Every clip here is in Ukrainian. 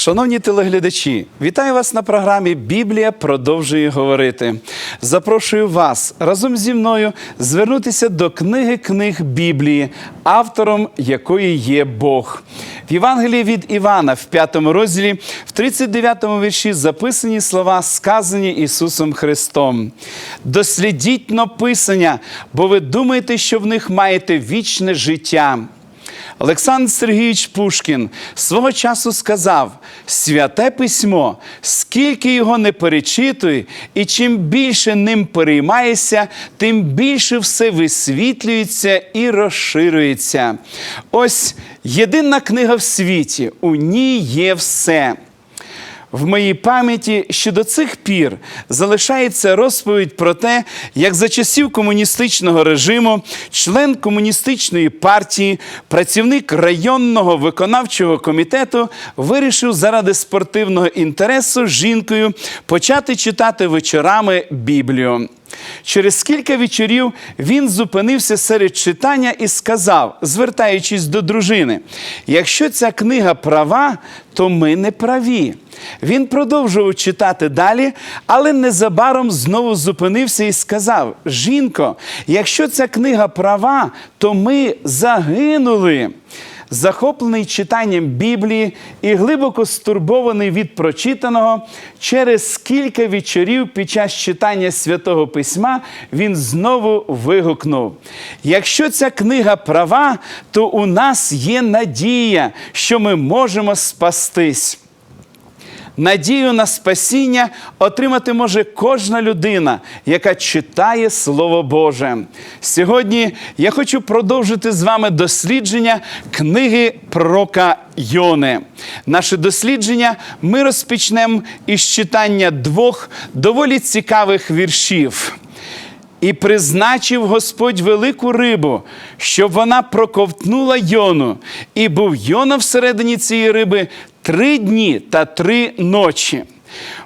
Шановні телеглядачі, вітаю вас на програмі Біблія продовжує говорити. Запрошую вас разом зі мною звернутися до книги книг Біблії, автором якої є Бог. В Євангелії від Івана, в п'ятому розділі, в 39-му вірші записані слова, сказані Ісусом Христом. Дослідіть но Писання, бо ви думаєте, що в них маєте вічне життя. Олександр Сергійович Пушкін свого часу сказав: святе письмо, скільки його не перечитуй, і чим більше ним переймаєшся, тим більше все висвітлюється і розширюється. Ось єдина книга в світі, у ній є все. В моїй пам'яті ще до цих пір залишається розповідь про те, як за часів комуністичного режиму член комуністичної партії, працівник районного виконавчого комітету вирішив заради спортивного інтересу з жінкою почати читати вечорами Біблію. Через кілька вечорів він зупинився серед читання і сказав, звертаючись до дружини: якщо ця книга права, то ми не праві. Він продовжував читати далі, але незабаром знову зупинився і сказав: Жінко, якщо ця книга права, то ми загинули. Захоплений читанням Біблії і глибоко стурбований від прочитаного, через кілька вечорів під час читання святого письма він знову вигукнув: якщо ця книга права, то у нас є надія, що ми можемо спастись. Надію на спасіння отримати може кожна людина, яка читає Слово Боже. Сьогодні я хочу продовжити з вами дослідження книги пророка Йони. Наше дослідження ми розпочнемо із читання двох доволі цікавих віршів. І призначив Господь велику рибу, щоб вона проковтнула Йону. І був Йона всередині цієї риби три дні та три ночі.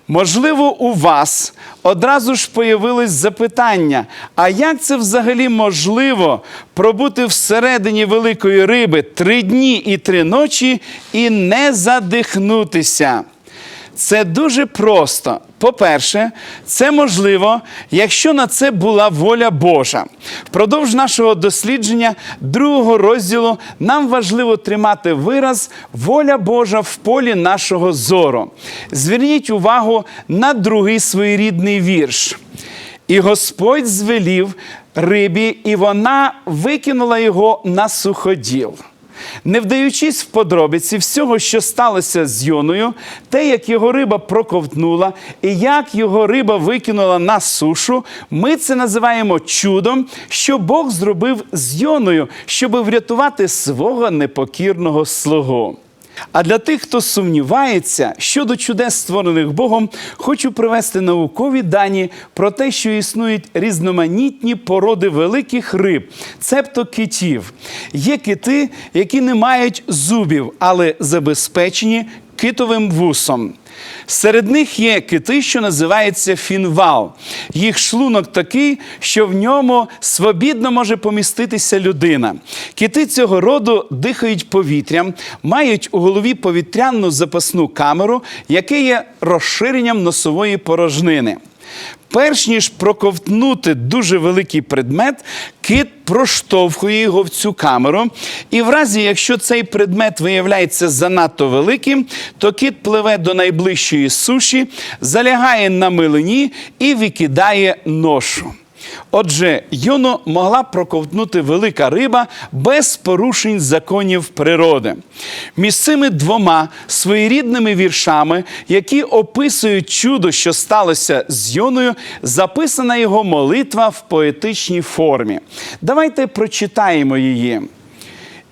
Можливо, у вас одразу ж появилось запитання: а як це взагалі можливо пробути всередині великої риби три дні і три ночі і не задихнутися? Це дуже просто. По-перше, це можливо, якщо на це була воля Божа. Впродовж нашого дослідження другого розділу нам важливо тримати вираз воля Божа в полі нашого зору. Зверніть увагу на другий своєрідний вірш. І Господь звелів рибі, і вона викинула його на суходіл. Не вдаючись в подробиці всього, що сталося з Йоною, те, як його риба проковтнула, і як його риба викинула на сушу, ми це називаємо чудом, що Бог зробив з Йоною, щоб врятувати свого непокірного слугу. А для тих, хто сумнівається щодо чудес, створених Богом, хочу привести наукові дані про те, що існують різноманітні породи великих риб, цебто китів. Є кити, які не мають зубів, але забезпечені китовим вусом. Серед них є кити, що називається фінвал. Їх шлунок такий, що в ньому свобідно може поміститися людина. Кити цього роду дихають повітрям, мають у голові повітряну запасну камеру, яке є розширенням носової порожнини. Перш ніж проковтнути дуже великий предмет, кит проштовхує його в цю камеру. І в разі, якщо цей предмет виявляється занадто великим, то кит пливе до найближчої суші, залягає на милині і викидає ношу. Отже, Йону могла проковтнути велика риба без порушень законів природи. Між цими двома своєрідними віршами, які описують чудо, що сталося з Йоною, записана його молитва в поетичній формі. Давайте прочитаємо її.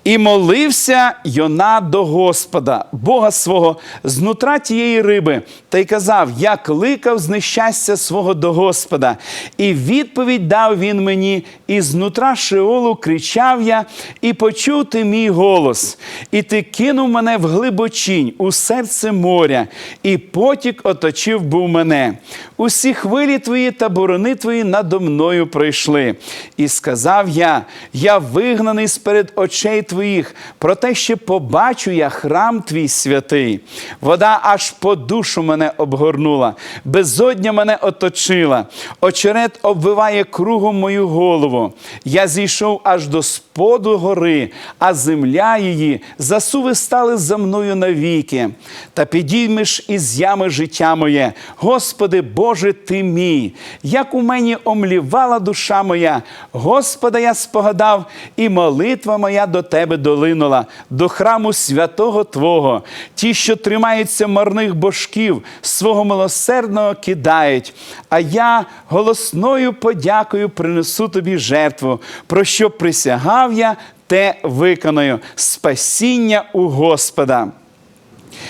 І молився Йона до Господа, Бога свого, знутра тієї риби, та й казав: Я кликав з нещастя свого до Господа. І відповідь дав він мені, і знутра Шеолу кричав я, і почув ти мій голос. І ти кинув мене в глибочинь, у серце моря, і потік оточив був мене. Усі хвилі твої та борони твої надо мною пройшли. І сказав я: Я вигнаний сперед очей твоїх твоїх, про те, що побачу я храм твій святий. Вода аж по душу мене обгорнула, безодня мене оточила, очерет обвиває кругом мою голову. Я зійшов аж до споду гори, а земля її засуви стали за мною навіки. Та підіймеш із ями життя моє, Господи Боже ти мій, як у мені омлівала душа моя, Господа я спогадав, і молитва моя до Тебе долинула, до храму святого Твого. Ті, що тримаються марних божків, свого милосердного кидають. А я голосною подякою принесу тобі жертву, про що присягав я, те виконаю. Спасіння у Господа.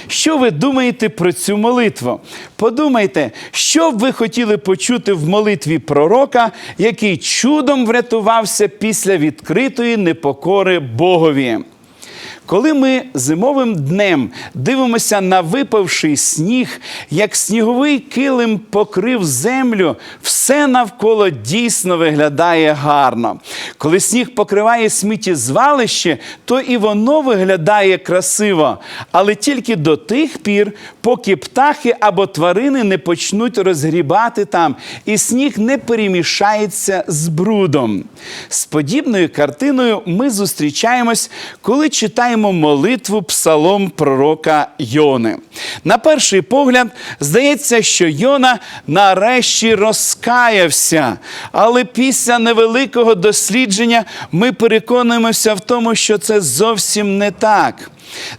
Що ви думаєте про цю молитву? Подумайте, що б ви хотіли почути в молитві пророка, який чудом врятувався після відкритої непокори Богові. Коли ми зимовим днем дивимося на випавший сніг, як сніговий килим покрив землю, все навколо дійсно виглядає гарно. Коли сніг покриває сміттєзвалище, то і воно виглядає красиво, але тільки до тих пір, поки птахи або тварини не почнуть розгрібати там, і сніг не перемішається з брудом. З подібною картиною ми зустрічаємось, коли читаємо молитву псалом пророка Йони. На перший погляд, здається, що Йона нарешті розкаявся, але після невеликого дослідження ми переконуємося в тому, що це зовсім не так.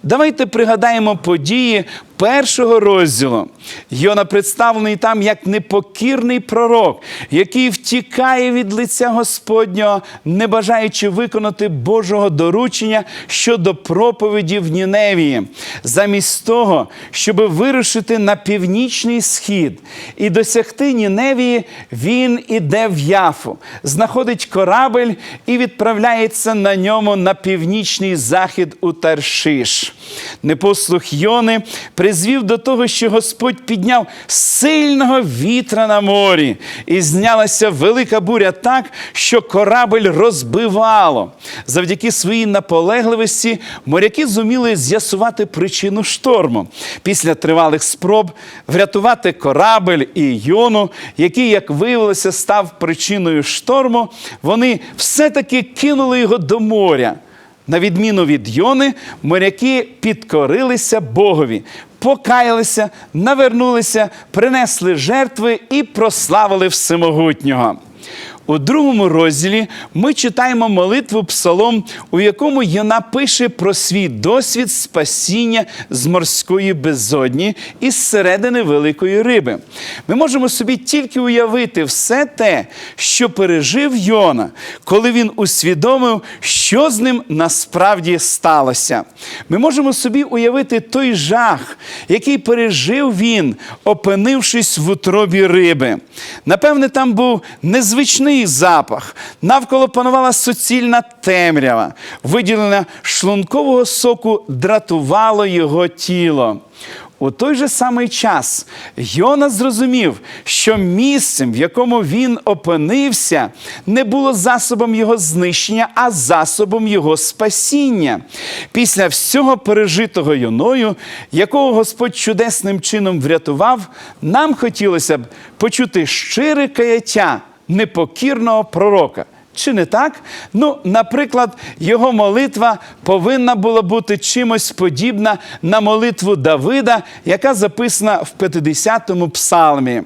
Давайте пригадаємо події першого розділу. Йона представлений там як непокірний пророк, який втікає від лиця Господнього, не бажаючи виконати Божого доручення щодо проповіді в Ніневії. Замість того, щоб вирушити на північний схід і досягти Ніневії, він іде в Яфу, знаходить корабель і відправляється на ньому на північний захід у Таршиш. Непослух Йони призвів до того, що Господь підняв сильного вітра на морі, і знялася велика буря так, що корабель розбивало. Завдяки своїй наполегливості моряки зуміли з'ясувати причину шторму. Після тривалих спроб врятувати корабель і Йону, який, як виявилося, став причиною шторму, вони все-таки кинули його до моря. На відміну від Йони, моряки підкорилися Богові, покаялися, навернулися, принесли жертви і прославили Всемогутнього. У другому розділі ми читаємо молитву псалом, у якому Йона пише про свій досвід спасіння з морської безодні і з середини великої риби. Ми можемо собі тільки уявити все те, що пережив Йона, коли він усвідомив, що з ним насправді сталося. Ми можемо собі уявити той жах, який пережив він, опинившись в утробі риби. Напевне, там був незвичний запах, навколо панувала суцільна темрява, виділення шлункового соку дратувало його тіло. У той же самий час Йона зрозумів, що місцем, в якому він опинився, не було засобом його знищення, а засобом його спасіння. Після всього пережитого Йоною, якого Господь чудесним чином врятував, нам хотілося б почути щире каяття непокірного пророка. Чи не так? Ну, наприклад, його молитва повинна була бути чимось подібна на молитву Давида, яка записана в 50-му псалмі.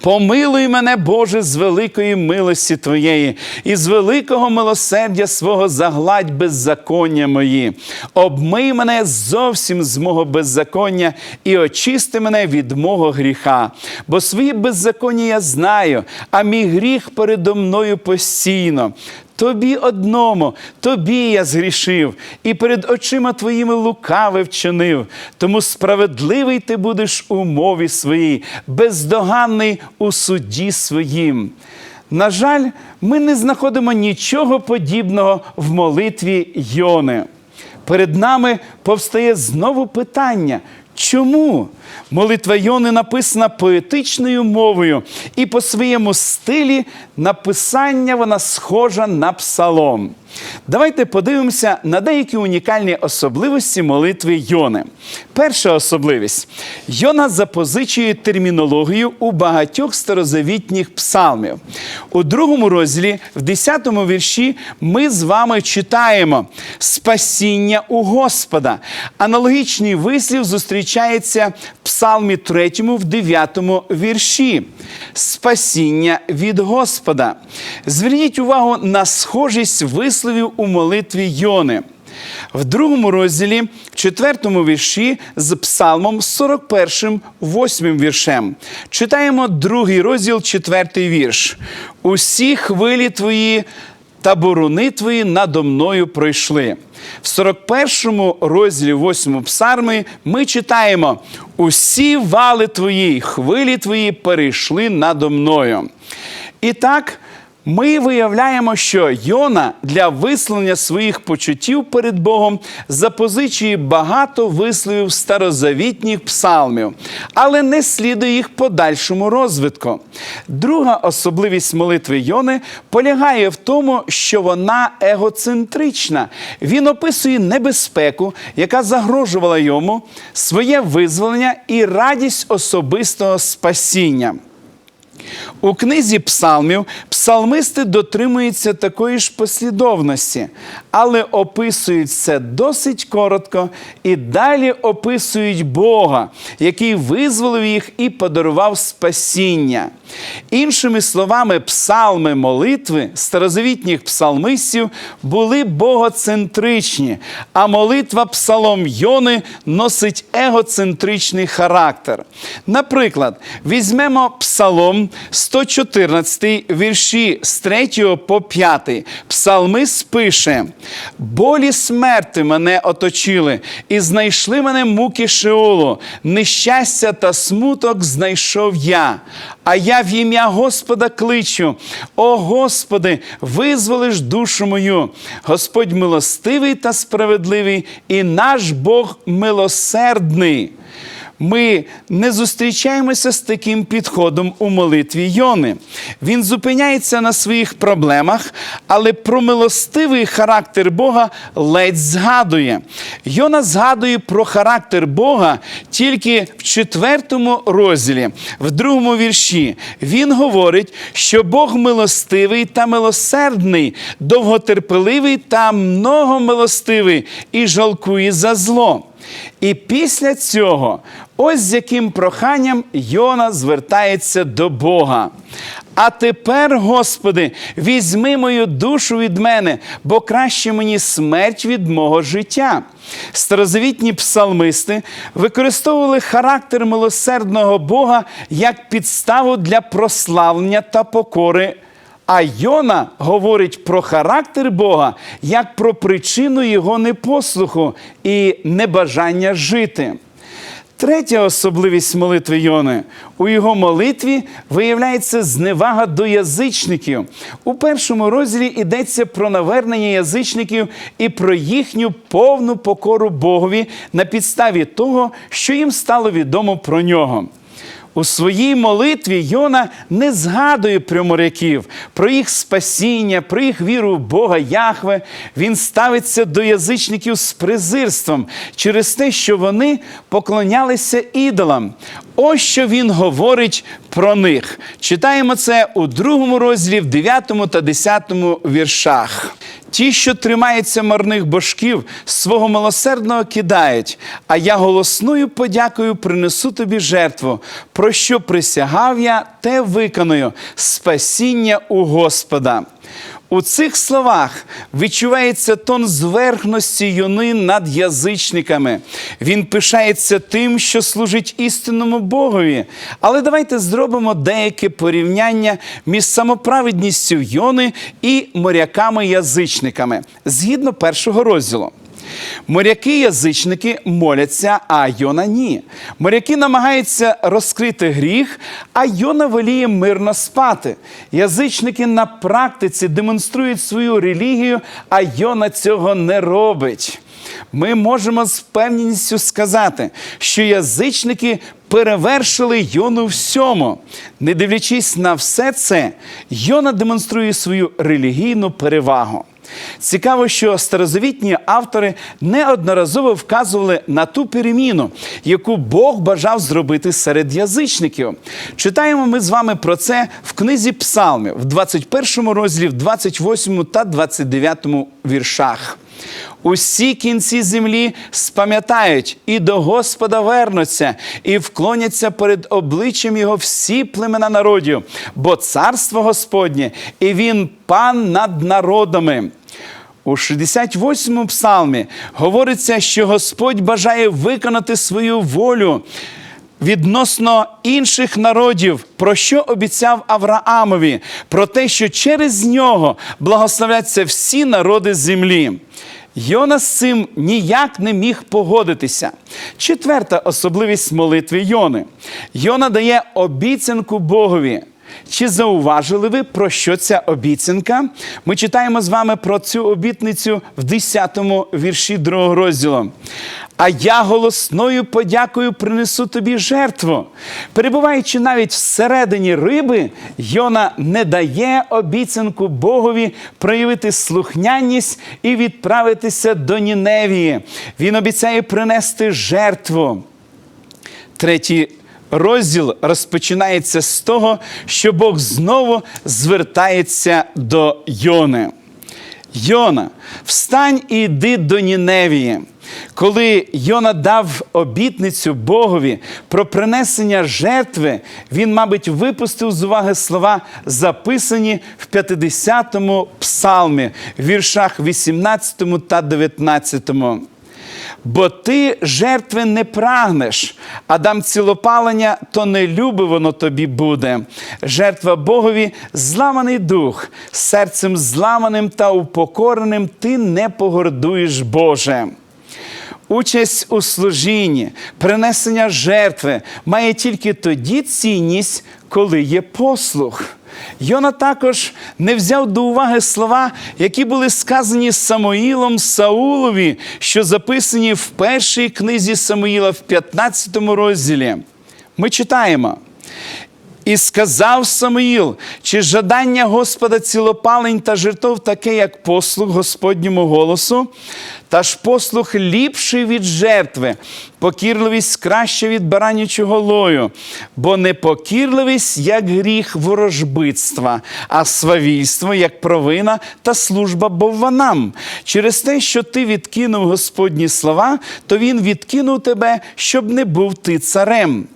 Помилуй мене, Боже, з великої милості Твоєї, і з великого милосердя свого загладь беззаконня мої. Обмий мене зовсім з мого беззаконня і очисти мене від мого гріха. Бо свої беззаконня я знаю, а мій гріх передо мною постійно. Тобі одному, тобі я згрішив, і перед очима твоїми лукаве вчинив. Тому справедливий ти будеш у мові своїй, бездоганний у суді своїм. На жаль, ми не знаходимо нічого подібного в молитві Йони. Перед нами повстає знову питання. Чому? Молитва Йони написана поетичною мовою, і по своєму стилі написання вона схожа на псалом. Давайте подивимося на деякі унікальні особливості молитви Йони. Перша особливість: Йона запозичує термінологію у багатьох старозавітніх псалмів. У другому розділі, в 10 вірші, ми з вами читаємо спасіння у Господа. Аналогічний вислів зустрічається в Псалмі 3, в 9 вірші. Спасіння від Господа. Зверніть увагу на схожість висловів у молитві Йони. В другому розділі, в четвертому вірші з Псалмом 41, 8 віршем. Читаємо другий розділ, четвертий вірш. Усі хвилі твої та борони твої надо мною пройшли. В 41 розділі 8 псарми ми читаємо: Усі вали твої, хвилі твої перейшли надо мною. І так, ми виявляємо, що Йона для висловлення своїх почуттів перед Богом запозичує багато висловів старозавітніх псалмів, але не слідує їх подальшому розвитку. Друга особливість молитви Йони полягає в тому, що вона егоцентрична. Він описує небезпеку, яка загрожувала йому, своє визволення і радість особистого спасіння. У книзі псалмів псалмисти дотримуються такої ж послідовності, але описують це досить коротко і далі описують Бога, який визволив їх і подарував спасіння. Іншими словами, псалми молитви старозавітніх псалмистів були богоцентричні, а молитва псалом Йони носить егоцентричний характер. Наприклад, візьмемо псалом 114 вірші з 3 по 5. Псалмист пише: болі смерти мене оточили, і знайшли мене муки Шеолу, нещастя та смуток знайшов я. А я в ім'я Господа кличу. О Господи, визволиш душу мою. Господь милостивий та справедливий, і наш Бог милосердний. Ми не зустрічаємося з таким підходом у молитві Йони. Він зупиняється на своїх проблемах, але про милостивий характер Бога ледь згадує. Йона згадує про характер Бога тільки в четвертому розділі, в другому вірші. Він говорить, що Бог милостивий та милосердний, довготерпеливий та многомилостивий і жалкує за зло. І після цього, ось з яким проханням Йона звертається до Бога. А тепер, Господи, візьми мою душу від мене, бо краще мені смерть від мого життя. Старозавітні псалмисти використовували характер милосердного Бога як підставу для прославлення та покори. А Йона говорить про характер Бога як про причину його непослуху і небажання жити. Третя особливість молитви Йони. У його молитві виявляється зневага до язичників. У першому розділі йдеться про навернення язичників і про їхню повну покору Богові на підставі того, що їм стало відомо про нього. У своїй молитві Йона не згадує про моряків, про їх спасіння, про їх віру в Бога Яхве. Він ставиться до язичників з презирством через те, що вони поклонялися ідолам. Ось що він говорить про них. Читаємо це у другому розділі, в 9 та 10 віршах. Ті, що тримаються марних божків, свого милосердного кидають, а я голосною подякою принесу тобі жертву. Про що присягав я, те виконую спасіння у Господа. У цих словах відчувається тон зверхності юни над язичниками. Він пишається тим, що служить істинному Богові. Але давайте зробимо деяке порівняння між самоправедністю Йони і моряками-язичниками згідно першого розділу. Моряки-язичники моляться, а Йона ні. Моряки намагаються розкрити гріх, а Йона воліє мирно спати. Язичники на практиці демонструють свою релігію, а Йона цього не робить. Ми можемо з певністю сказати, що язичники перевершили Йону всьому. Не дивлячись на все це, Йона демонструє свою релігійну перевагу. Цікаво, що старозавітні автори неодноразово вказували на ту переміну, яку Бог бажав зробити серед язичників. Читаємо ми з вами про це в книзі Псалмів в 21 розділі, в 28 та 29 віршах. Усі кінці землі спам'ятають і до Господа вернуться, і вклоняться перед обличчям Його всі племена народів, бо царство Господнє, і Він пан над народами. У 68-му псалмі говориться, що Господь бажає виконати свою волю відносно інших народів, про що обіцяв Авраамові, про те, що через нього благословляться всі народи землі. Йона з цим ніяк не міг погодитися. Четверта особливість молитви Йони. Йона дає обіцянку Богові. Чи зауважили ви, про що ця обіцянка? Ми читаємо з вами про цю обітницю в 10-му вірші другого розділу. А я голосною подякою принесу тобі жертву. Перебуваючи навіть всередині риби, Йона не дає обіцянку Богові проявити слухняність і відправитися до Ніневії. Він обіцяє принести жертву. Третій розділ розпочинається з того, що Бог знову звертається до Йони. Йона, встань і йди до Ніневії. Коли Йона дав обітницю Богові про принесення жертви, він, мабуть, випустив з уваги слова, записані в 50-му псалмі, віршах 18 та 19. Бо ти жертви не прагнеш, а дам цілопалення, то не любе воно тобі буде. Жертва Богові зламаний дух, серцем зламаним та упокореним ти не погордуєш Боже. Участь у служінні, принесення жертви має тільки тоді цінність, коли є послух. Йона також не взяв до уваги слова, які були сказані Самоїлом Саулові, що записані в першій книзі Самоїла в 15 розділі. Ми читаємо. І сказав Самуїл, чи жадання Господа цілопалень та жертов таке, як послух Господньому голосу, та ж послух ліпший від жертви, покірливість краще від баранячого лою, бо непокірливість як гріх ворожбитства, а свавільство як провина та служба бовванам. Через те, що ти відкинув Господні слова, то він відкинув тебе, щоб не був ти царем.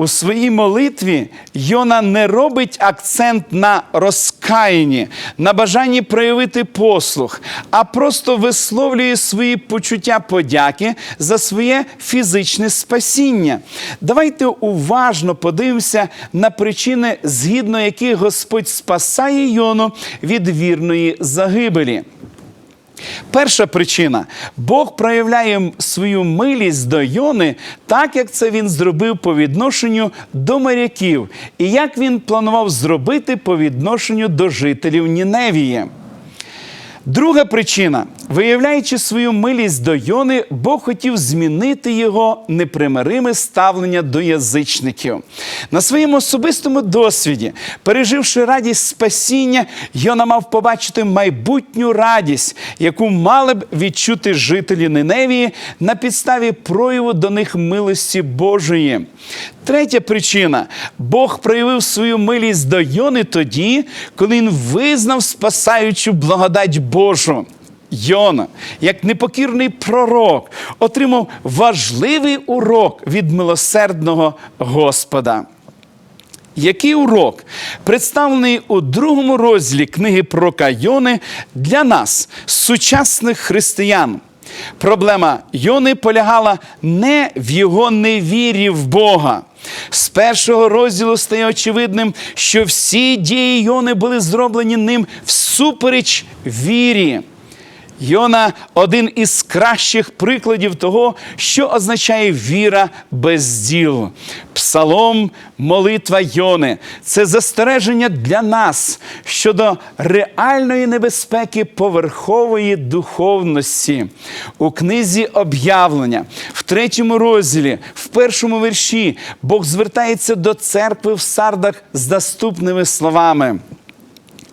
У своїй молитві Йона не робить акцент на розкаянні, на бажанні проявити послух, а просто висловлює свої почуття подяки за своє фізичне спасіння. Давайте уважно подивимося на причини, згідно яких Господь спасає Йону від вірної загибелі. Перша причина Бог проявляє свою милість до Йони, так як це він зробив по відношенню до моряків, і як він планував зробити по відношенню до жителів Ніневії. Друга причина, виявляючи свою милість до Йони, Бог хотів змінити його непримириме ставлення до язичників. На своєму особистому досвіді, переживши радість спасіння, Йона мав побачити майбутню радість, яку мали б відчути жителі Ниневії на підставі прояву до них милості Божої. Третя причина Бог проявив свою милість до Йони тоді, коли він визнав спасаючу благодать Божу. Йона, як непокірний пророк, отримав важливий урок від милосердного Господа. Який урок представлений у другому розділі книги пророка Йони для нас, сучасних християн? Проблема Йони полягала не в його невірі в Бога. З першого розділу стає очевидним, що всі дії Йони були зроблені ним всупереч вірі. Йона один із кращих прикладів того, що означає віра без діл. Псалом, молитва Йони це застереження для нас щодо реальної небезпеки поверхової духовності. У книзі об'явлення, в третьому розділі, в першому вірші, Бог звертається до церкви в сардах з наступними словами.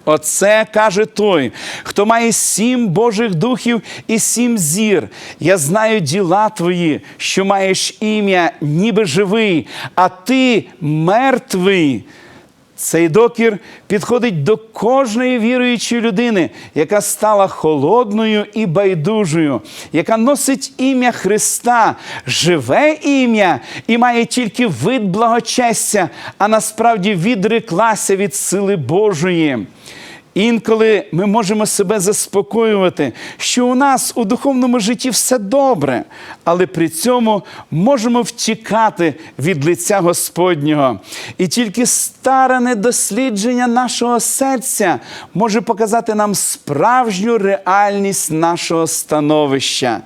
Оце каже той, хто має сім Божих духів і сім зір. Я знаю діла твої, що маєш ім'я, ніби живий, а ти мертвий. Цей докір підходить до кожної віруючої людини, яка стала холодною і байдужою, яка носить ім'я Христа, живе ім'я і має тільки вид благочестя, а насправді відреклася від сили Божої. Інколи ми можемо себе заспокоювати, що у нас у духовному житті все добре, але при цьому можемо втікати від лиця Господнього. І тільки старане дослідження нашого серця може показати нам справжню реальність нашого становища.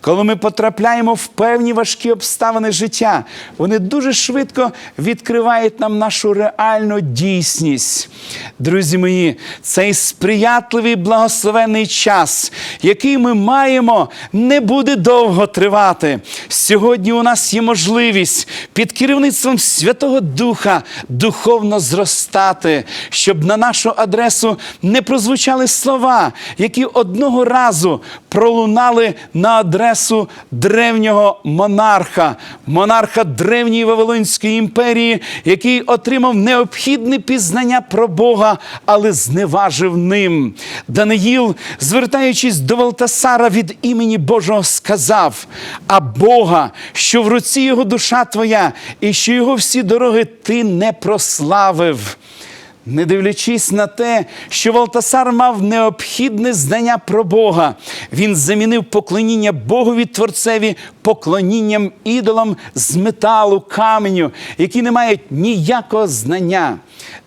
Коли ми потрапляємо в певні важкі обставини життя, вони дуже швидко відкривають нам нашу реальну дійсність. Друзі мої, цей сприятливий благословений час, який ми маємо, не буде довго тривати. Сьогодні у нас є можливість під керівництвом Святого Духа духовно зростати, щоб на нашу адресу не прозвучали слова, які одного разу пролунали на адресу древнього монарха, монарха древньої Вавилонської імперії, який отримав необхідне пізнання про Бога, але зневажив ним. Даниїл, звертаючись до Валтасара від імені Божого, сказав: А Бога, що в руці його душа твоя, і що його всі дороги ти не прославив. Не дивлячись на те, що Валтасар мав необхідне знання про Бога, він замінив поклоніння Богові Творцеві поклонінням ідолам з металу, каменю, які не мають ніякого знання.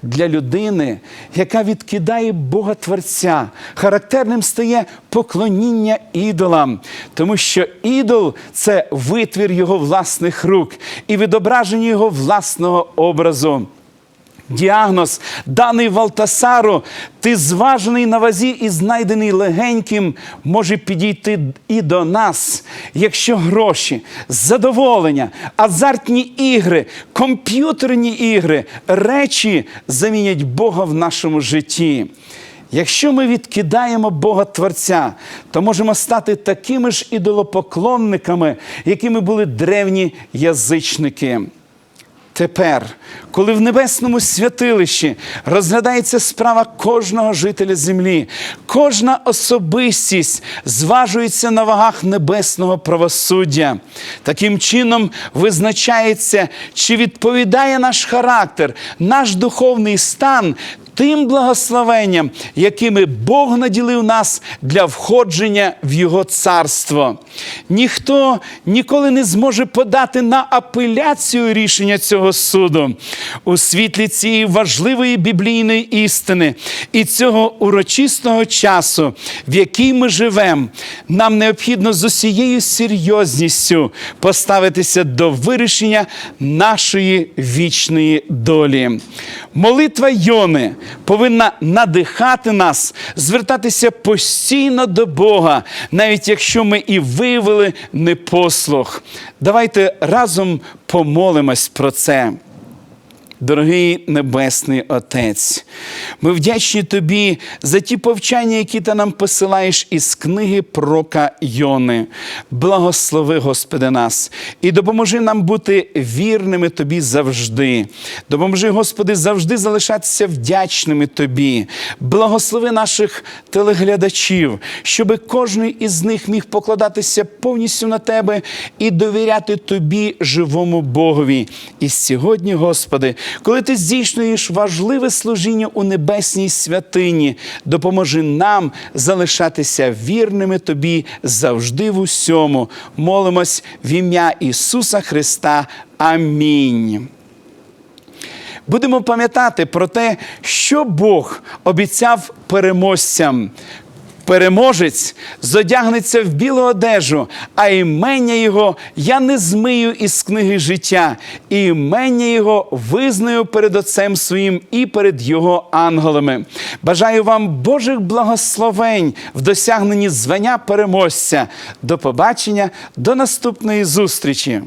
Для людини, яка відкидає Бога Творця, характерним стає поклоніння ідолам, тому що ідол це витвір його власних рук і відображення його власного образу. Діагноз, даний Валтасару, ти зважений на вазі і знайдений легеньким, може підійти і до нас, якщо гроші, задоволення, азартні ігри, комп'ютерні ігри, речі замінять Бога в нашому житті. Якщо ми відкидаємо Бога Творця, то можемо стати такими ж ідолопоклонниками, якими були древні язичники. Тепер, коли в небесному святилищі розглядається справа кожного жителя землі, кожна особистість зважується на вагах небесного правосуддя. Таким чином визначається, чи відповідає наш характер, наш духовний стан тим благословенням, якими Бог наділив нас для входження в Його царство. Ніхто ніколи не зможе подати на апеляцію рішення цього суду у світлі цієї важливої біблійної істини і цього урочистого часу, в який ми живемо, нам необхідно з усією серйозністю поставитися до вирішення нашої вічної долі. Молитва Йони повинна надихати нас, звертатися постійно до Бога, навіть якщо ми і виявили непослух. Давайте разом помолимось про це. Дорогий Небесний Отець, ми вдячні Тобі за ті повчання, які ти нам посилаєш із книги Прока Йони. Благослови, Господи, нас і допоможи нам бути вірними Тобі завжди. Допоможи, Господи, завжди залишатися вдячними Тобі. Благослови наших телеглядачів, щоби кожен із них міг покладатися повністю на Тебе і довіряти Тобі, живому Богові. І сьогодні, Господи, коли ти здійснюєш важливе служіння у небесній святині, допоможи нам залишатися вірними тобі завжди в усьому. Молимось в ім'я Ісуса Христа. Амінь. Будемо пам'ятати про те, що Бог обіцяв переможцям. Переможець зодягнеться в білу одежу, а імення його я не змию із книги життя, і імення його визнаю перед Отцем своїм і перед його ангелами. Бажаю вам Божих благословень в досягненні звання переможця. До побачення, до наступної зустрічі!